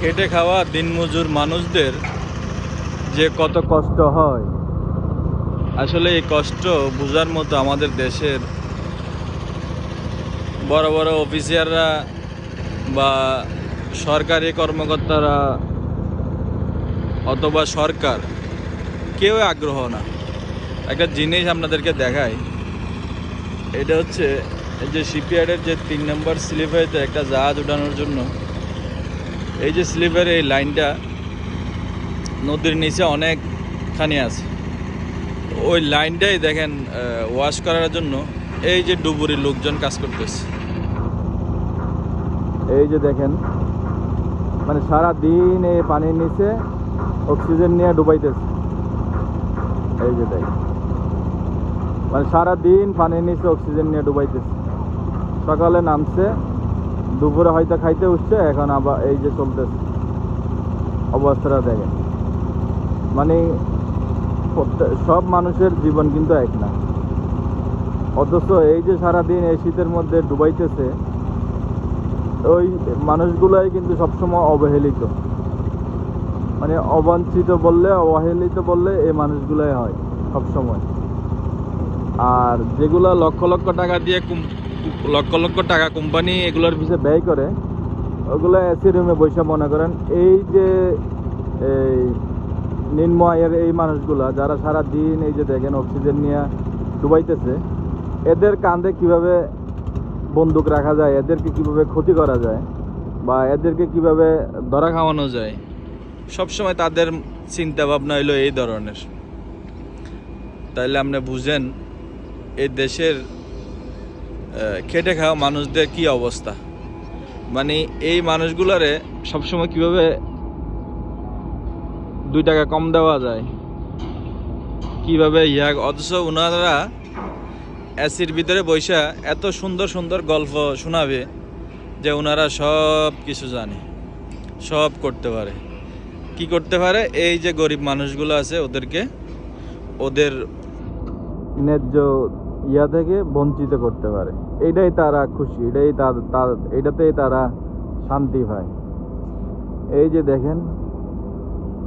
খেটে খাওয়া দিনমজুর মানুষদের যে কত কষ্ট হয়। আসলে এই কষ্ট বোঝার মতো আমাদের দেশের বড় বড় অফিসিয়াররা বা সরকারি কর্মকর্তারা অথবা সরকার কেউ আগ্রহ না। একটা জিনিস আপনাদেরকে দেখাই, এটা হচ্ছে যে শিপইয়ার্ডের যে তিন নম্বর স্লিপ হয়েছে একটা জাহাজ উঠানোর জন্য এই যে স্লিপের এই লাইনটা নদীর নিচে অনেকখানি আছে। ওই লাইনটাই দেখেন ওয়াশ করার জন্য এই যে ডুবুরি লোকজন কাজ করতেছে। এই যে দেখেন মানে সারা দিন এই পানির নিচে অক্সিজেন নিয়ে ডুবাইতেছে। এই যে দেখেন মানে সারা দিন পানির নিচে অক্সিজেন নিয়ে ডুবাইতেছে। সকালে নামছে দুপুরে হয়তো খাইতে উঠছে, এখন আবার এই যে চলতেছে। অবস্থাটা দেখেন। মানে সব মানুষের জীবন কিন্তু এক না। অথচ এই যে সারাদিন এই শীতের মধ্যে ডুবাইতেছে, ওই মানুষগুলাই কিন্তু সবসময় অবহেলিত। মানে অবাঞ্ছিত বললে, অবহেলিত বললে এই মানুষগুলোই হয় সবসময়। আর যেগুলা লক্ষ লক্ষ টাকা দিয়ে লক্ষ লক্ষ টাকা কোম্পানি এগুলোর পিছিয়ে ব্যয় করে, ওগুলো এসি রুমে বসে মনে করেন, এই যে, এই নিম্ন আয়ের এই মানুষগুলা যারা সারা দিন এই যে দেখেন অক্সিজেন নিয়ে ডুবাইতেছে, এদের কাঁধে কীভাবে বন্দুক রাখা যায়, এদেরকে কীভাবে ক্ষতি করা যায়, বা এদেরকে কীভাবে ধরা খাওয়ানো যায়, সবসময় তাদের চিন্তা ভাবনা হইল এই ধরনের। তাইলে আপনি বুঝেন, এই দেশের খেটে খাওয়া মানুষদের কি অবস্থা? মানে এই মানুষগুলারে সবসময় কীভাবে দুই টাকা কম দেওয়া যায়? কীভাবে ইয়া, অথচ ওনারা অ্যাসির ভিতরে বৈশা এত সুন্দর সুন্দর গল্প শোনাবে যে ওনারা সব কিছু জানে, সব করতে পারে। কি করতে পারে? এই যে গরিব মানুষগুলো আছে ওদেরকে ওদের ন্যায্য ইয়া থেকে বঞ্চিত করতে পারে। এটাই তারা খুশি, এটাই এটাতেই তারা শান্তি পায়। এই যে দেখেন,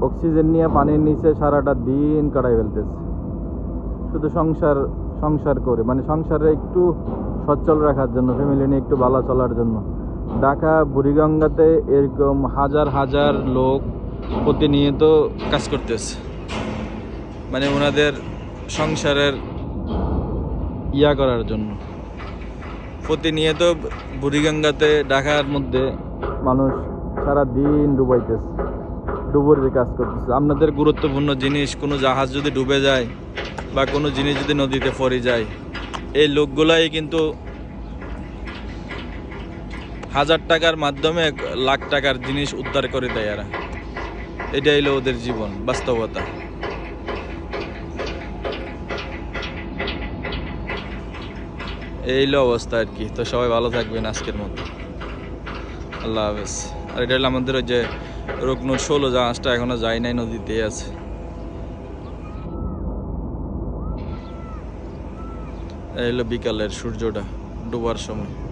অক্সিজেন নিয়ে পানির নিচে সারাটা দিন কাটাই ফেলতেছে। শুধু সংসার সংসার করে মানে সংসারে একটু সচ্ছল রাখার জন্য ফ্যামিলি নিয়ে একটু ভালো চলার জন্য। ঢাকা, বুড়িগঙ্গাতে এরকম হাজার হাজার লোক প্রতিনিয়ত কাজ করতেছে। মানে ওনাদের সংসারের ইয়া করার জন্য। প্রতিনিয়ত বুড়িগঙ্গাতে, ঢাকার মধ্যে মানুষ সারা দিন ডুবাইতেছে, ডুবুরির কাজ করতেছে। আপনাদের গুরুত্বপূর্ণ জিনিস, কোনো জাহাজ যদি ডুবে যায় বা কোনো জিনিস যদি নদীতে পড়ে যায়, এই লোকগুলাই কিন্তু হাজার টাকার মাধ্যমে লাখ টাকার জিনিস উদ্ধার করে দেয় এরা। এটাই হলো ওদের জীবন, বাস্তবতা। এই হলো অবস্থা আর কি। তো সবাই ভালো থাকবেন আজকের মতো। আল্লাহ হাফেজ। আর এটা হলো আমাদের ওই যে রুকনুর ষোলো জাহাজটা এখনও যায় নাই নদীতে আছে। এই হলো বিকালের সূর্যটা, ডুবার সময়।